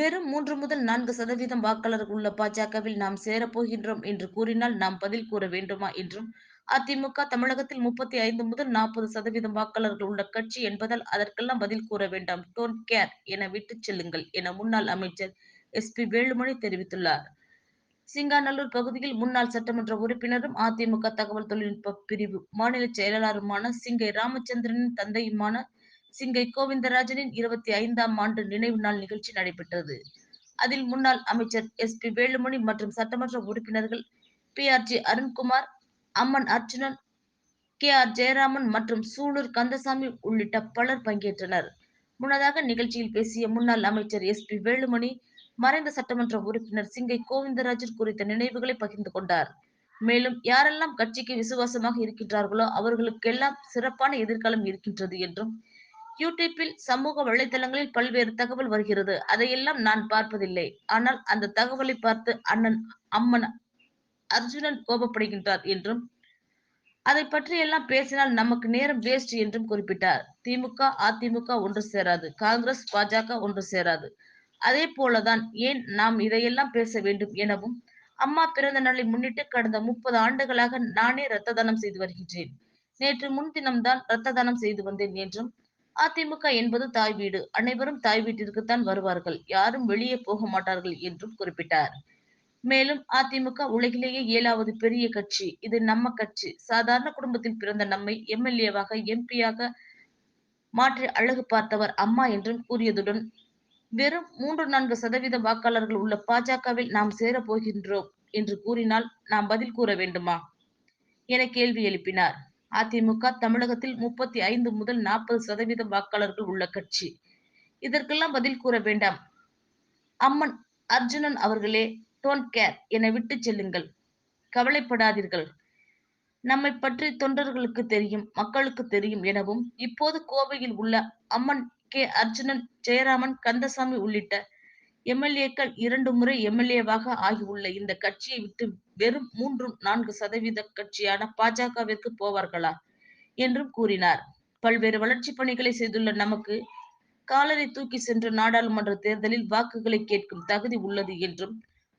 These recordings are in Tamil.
வெறும் மூன்று முதல் நான்கு சதவீதம் வாக்காளர்கள் உள்ள பாஜகவில் நாம் சேரப்போகின்றோம் என்று கூறினால் நாம் பதில் கூற வேண்டுமா என்றும் அதிமுக தமிழகத்தில் முப்பத்தி ஐந்து முதல் நாற்பது சதவீதம் வாக்காளர்கள் உள்ள கட்சி என்பதால் அதற்கெல்லாம் பதில் கூற வேண்டாம். டோன்ட் கேர் என விட்டுச் செல்லுங்கள் என முன்னாள் அமைச்சர் எஸ் பி வேலுமணி தெரிவித்துள்ளார். சிங்காநல்லூர் பகுதியில் முன்னாள் சட்டமன்ற உறுப்பினரும் அதிமுக தகவல் தொழில்நுட்ப பிரிவு மாநில செயலாளருமான சிங்கை ராமச்சந்திரனின் தந்தையுமான சிங்கை கோவிந்தராஜனின் இருபத்தி ஐந்தாம் ஆண்டு நினைவு நாள் நிகழ்ச்சி நடைபெற்றது. அதில் முன்னாள் அமைச்சர் எஸ் பி வேலுமணி மற்றும் சட்டமன்ற உறுப்பினர்கள் P R G Arunkumar Amman Arjunan K R Jayaraman மற்றும் சூலூர் கந்தசாமி உள்ளிட்ட பலர் பங்கேற்றனர். முன்னதாக நிகழ்ச்சியில் பேசிய முன்னாள் அமைச்சர் எஸ் பி வேலுமணி மறைந்த சட்டமன்ற உறுப்பினர் சிங்கை கோவிந்தராஜன் குறித்த நினைவுகளை பகிர்ந்து கொண்டார். மேலும் யாரெல்லாம் கட்சிக்கு விசுவாசமாக இருக்கின்றார்களோ அவர்களுக்கெல்லாம் சிறப்பான எதிர்காலம் இருக்கின்றது என்றும் யூடியூப்பில் சமூக வலைதளங்களில் பல்வேறு தகவல் வருகிறது. அதையெல்லாம் நான் பார்ப்பதில்லை. ஆனால் அந்த தகவலை பார்த்து அண்ணன் அம்மன் அர்ஜுனன் கோபப்படுகின்றார் என்றும் அதை பற்றி எல்லாம் பேசினால் நமக்கு நேரம் வேஸ்ட் என்றும் குறிப்பிட்டார். திமுக அதிமுக ஒன்று சேராது. காங்கிரஸ் பாஜக ஒன்று சேராது. அதே போலதான் ஏன் நாம் இதையெல்லாம் பேச வேண்டும் எனவும் அம்மா பிறந்த நாளை முன்னிட்டு கடந்த முப்பது ஆண்டுகளாக நானே இரத்த தானம் செய்து வருகின்றேன். நேற்று முன்தினம்தான் இரத்த தானம் செய்து வந்தேன் என்றும் அதிமுக என்பது தாய் வீடு. அனைவரும் தாய் வீட்டிற்குத்தான் வருவார்கள். யாரும் வெளியே போக மாட்டார்கள் என்றும் குறிப்பிட்டார். மேலும் அதிமுக உலகிலேயே ஏழாவது பெரிய கட்சி. இது நம்ம கட்சி. சாதாரண குடும்பத்தில் பிறந்த நம்மை எம்எல்ஏவாக எம்பியாக மாற்றி அழகு பார்த்தவர் அம்மா என்றும் கூறியதுடன் வெறும் மூன்று நான்கு சதவீத வாக்காளர்கள் உள்ள பாஜகவில் நாம் சேரப் போகின்றோம் என்று கூறினால் நாம் பதில் கூற வேண்டுமா? என கேள்வி எழுப்பினார். அதிமுக தமிழகத்தில் முப்பத்தி ஐந்து முதல் நாற்பது சதவீதம் வாக்காளர்கள் உள்ள கட்சி. இதற்கெல்லாம் பதில் கூற வேண்டாம். அம்மன் அர்ஜுனன் அவர்களே டோன்ட் கேர் என விட்டு செல்லுங்கள். கவலைப்படாதீர்கள். நம்மை பற்றி தொண்டர்களுக்கு தெரியும் மக்களுக்கு தெரியும் எனவும் இப்போது கோவையில் உள்ள அம்மன் கே. அர்ஜுனன் ஜெயராமன் கந்தசாமி உள்ளிட்ட எம்எல்ஏக்கள் இரண்டு முறை எம்எல்ஏவாக ஆகியுள்ள இந்த கட்சியை விட்டு வெறும் மூன்று நான்கு சதவீத கட்சியான பாஜகவிற்கு போவார்களா? என்றும் கூறினார். பல்வேறு வளர்ச்சி பணிகளை செய்துள்ள நமக்கு காலரை தூக்கி சென்ற நாடாளுமன்ற தேர்தலில் வாக்குகளை கேட்கும் தகுதி உள்ளது என்றும்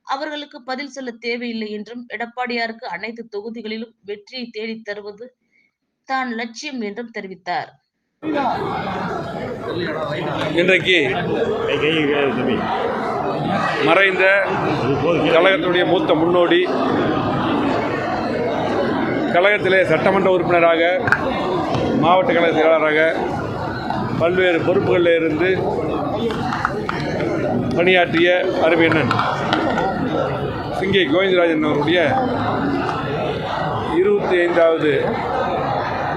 அவர்களுக்கு பதில் சொல்ல தேவையில்லை என்றும் எடப்பாடியாருக்கு அனைத்து தொகுதிகளிலும் வெற்றியை தேடித் தருவது தான் லட்சியம் என்றும் தெரிவித்தார். இன்றைக்கு மறைந்த கழகத்துடைய மூத்த முன்னோடி கழகத்திலே சட்டமன்ற உறுப்பினராக மாவட்ட கழக செயலாளராக பல்வேறு பொறுப்புகளில் இருந்து பணியாற்றிய அருமையண்ணன் சிங்கை கோவிந்தராஜன் அவருடைய இருபத்தி ஐந்தாவது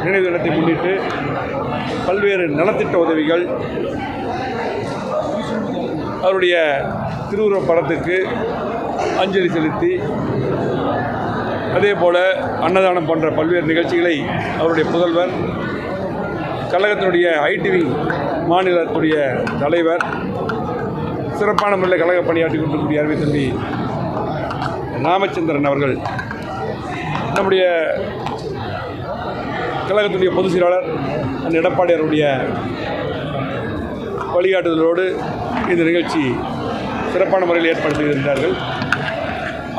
நினைவு தினத்தை முன்னிட்டு பல்வேறு நலத்திட்ட உதவிகள் அவருடைய திருவுருவ படத்துக்கு அஞ்சலி செலுத்தி அதே போல் அன்னதானம் போன்ற பல்வேறு நிகழ்ச்சிகளை அவருடைய புதல்வர் கழகத்தினுடைய ஐடிவி மாநிலத்துடைய தலைவர் சிறப்பான முறையில் கழக பணியாற்றி கொண்டிருக்கக்கூடிய அருமை தம்பி ராமச்சந்திரன் அவர்கள் நம்முடைய கழகத்துடைய பொதுச் செயலாளர் அந்த எடப்பாடியாருடைய வழிகாட்டுதலோடு இந்த நிகழ்ச்சி சிறப்பான முறையில் ஏற்படுத்தியிருந்தார்கள்.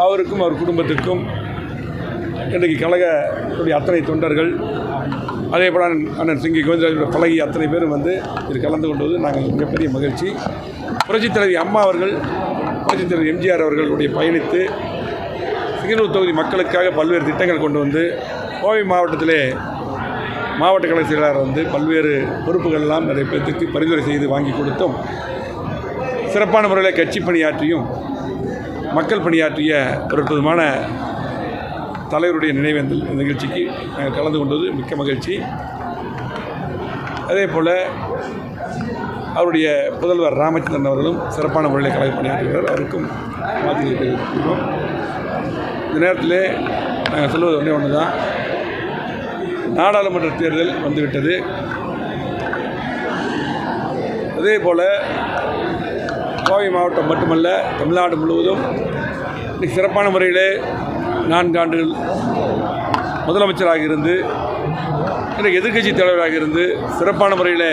அவருக்கும் அவர் குடும்பத்திற்கும் இன்றைக்கு கழகத்துடைய அத்தனை தொண்டர்கள் அதே போல் அண்ணன் சிங்கி கோவிந்தராஜோட பழகி அத்தனை பேரும் வந்து இதில் கலந்து கொண்டது நாங்கள் மிகப்பெரிய மகிழ்ச்சி. புரட்சித் தலைவி அம்மா அவர்கள் புரட்சித் தலைவர் எம்ஜிஆர் அவர்களுடைய பயணித்து சிங்கனூர் தொகுதி மக்களுக்காக பல்வேறு திட்டங்கள் கொண்டு வந்து கோவை மாவட்டத்திலே மாவட்ட கலை செயலாளர் வந்து பல்வேறு பொறுப்புகள்லாம் நிறைய பேர்த்துக்கு பரிந்துரை செய்து வாங்கி கொடுத்தோம். சிறப்பான முறையில் கட்சி பணியாற்றியும் மக்கள் பணியாற்றிய ஒரு அற்புதமான தலைவருடைய நினைவேந்தல் இந்த நிகழ்ச்சிக்கு நாங்கள் கலந்து கொண்டது மிக்க மகிழ்ச்சி. அதே போல் அவருடைய புதல்வர் ராமச்சந்திரன் அவர்களும் சிறப்பான முறையில் கலந்து பணியாற்றுகிறார். அவருக்கும் வாழ்த்துக்களை தெரிவித்துக்கிறோம் இந்த நேரத்தில் நாங்கள் சொல்வது ஒன்றே ஒன்று தான். நாடாளுமன்ற தேர்தல் வந்துவிட்டது. அதே போல் கோவை மாவட்டம் மட்டுமல்ல தமிழ்நாடு முழுவதும் இன்னைக்கு சிறப்பான முறையிலே நான்கு ஆண்டுகள் முதலமைச்சராக இருந்து இன்றைக்கு எதிர்க்கட்சி தலைவராக இருந்து சிறப்பான முறையில்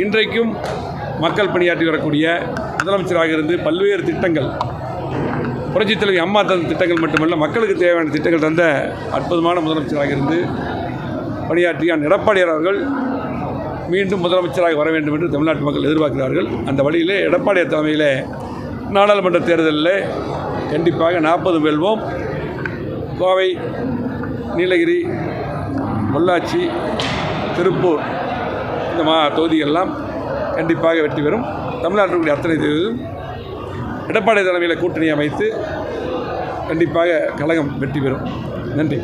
இன்றைக்கும் மக்கள் பணியாற்றி வரக்கூடிய முதலமைச்சராக இருந்து பல்வேறு திட்டங்கள் புரட்சித் தலைவி அம்மா தந்த திட்டங்கள் மட்டுமல்ல மக்களுக்கு தேவையான திட்டங்கள் தந்த அற்புதமான முதலமைச்சராக இருந்து பணியாற்றிய எடப்பாடியார் அவர்கள் மீண்டும் முதலமைச்சராக வர வேண்டும் என்று தமிழ்நாட்டு மக்கள் எதிர்பார்க்கிறார்கள். அந்த வழியிலே எடப்பாடியார் தலைமையிலே நாடாளுமன்ற தேர்தலில் கண்டிப்பாக நாற்பது வெல்வோம். கோவை நீலகிரி பொள்ளாச்சி திருப்பூர் இந்த மா தொகுதியெல்லாம் கண்டிப்பாக வெற்றி பெறும். தமிழ்நாட்டினுடைய அத்தனை தேர்தலும் எடப்பாடி தலைமையில் கூட்டணி அமைத்து கண்டிப்பாக கழகம் வெற்றி பெறும். நன்றி.